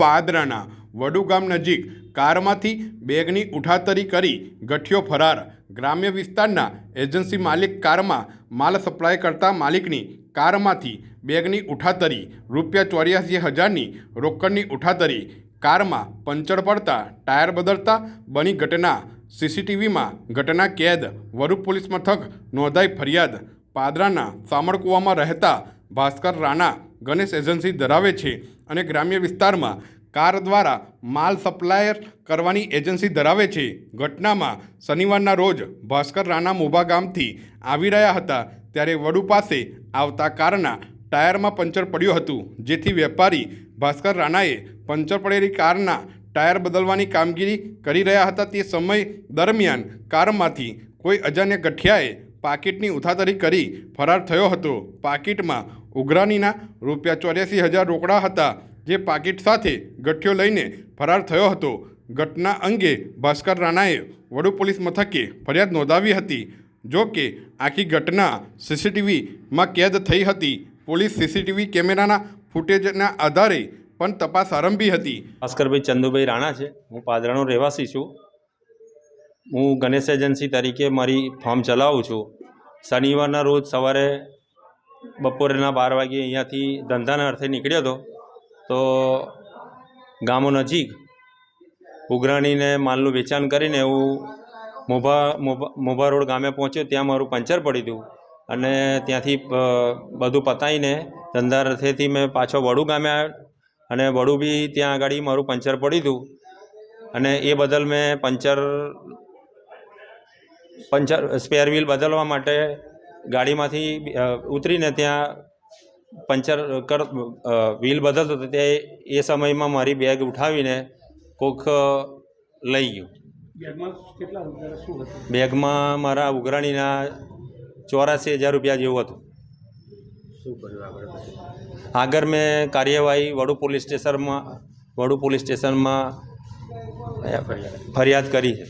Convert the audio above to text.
પાદરાના વડુ ગામ નજીક કારમાંથી બેગની ઉઠાતરી કરી ગઠિયો ફરાર. ગ્રામ્ય વિસ્તારના એજન્સી માલિક કારમાં માલ સપ્લાય કરતા માલિકની કારમાંથી બેગની ઉઠાતરી, રૂપિયા ચોર્યાસી હજારની રોકડની ઉઠાતરી, કારમાં પંચર પડતા, ટાયર બદલતા બની ઘટના. સીસીટીવીમાં ઘટના કેદ વરુ પોલીસ મથક નોંધાઈ ફરિયાદ. પાદરાના સામરકુવામાં રહેતા ભાસ્કર રાણા ગણેશ એજન્સી ધરાવે છે અને ગ્રામ્ય વિસ્તારમાં કાર દ્વારા માલ સપ્લાયર કરવાની એજન્સી ધરાવે છે. ઘટનામાં શનિવારના રોજ ભાસ્કર રાણા મોભા ગામથી આવી રહ્યા હતા ત્યારે વડુ પાસે આવતા કારના ટાયરમાં પંચર પડ્યું હતું, જેથી વેપારી ભાસ્કર રાણાએ પંચર પડેલી કારના ટાયર બદલવાની કામગીરી કરી રહ્યા હતા. તે સમય દરમિયાન કારમાંથી કોઈ અજાણ્યા ગઠિયાએ પાકીટની ઉથાતરી કરી ફરાર થયો હતો. પાકીટમાં ઉઘરાણીના રૂપિયા ચોર્યાસી હજાર રોકડા હતા, જે પાકીટ સાથે ગઠિયો લઈને ફરાર થયો હતો. ઘટના અંગે ભાસ્કર રાણાએ વડુ પોલીસ મથકે ફરિયાદ નોંધાવી હતી. જો કે, આખી ઘટના સીસીટીવીમાં કેદ થઈ હતી. પોલીસ સીસીટીવી કેમેરાના ફૂટેજના આધારે પણ તપાસ આરંભી હતી. ભાસ્કરભાઈ ચંદુભાઈ રાણા છે. હું પાદરાનો રહેવાસી છું. હું ગણેશ એજન્સી તરીકે મારી ફોર્મ ચલાવું છું. શનિવારના રોજ સવારે બપોરેના બાર વાગે અહીંયાથી ધંધાના અર્થે નીકળ્યો હતો. તો ગામો નજીક ઉઘરાણીને માલનું વેચાણ કરીને હું મોભા મોભા રોડ ગામે પહોંચ્યો, ત્યાં મારું પંચર પડી હતું. અને ત્યાંથી બધું પતાવીને ધંધા અર્થેથી મેં પાછો વડુ ગામે અને વડુ બી ત્યાં આગળ મારું પંચર પડ્યું હતું. અને એ બદલ મેં પંચર પંચર સ્પેર વ્હીલ બદલવા માટે ગાડીમાંથી ઉતરીને ત્યાં પંચર કર વ્હીલ બદલતો હતો તે એ સમયમાં મારી બેગ ઉઠાવીને કોક લઈ ગયું. બેગમાં મારા ઉઘરાણીના ચોરાસી હજાર રૂપિયા જેવું હતું. આગળ મેં કાર્યવાહી વડુ પોલીસ સ્ટેશનમાં વડુ પોલીસ સ્ટેશનમાં ફરિયાદ કરી છે.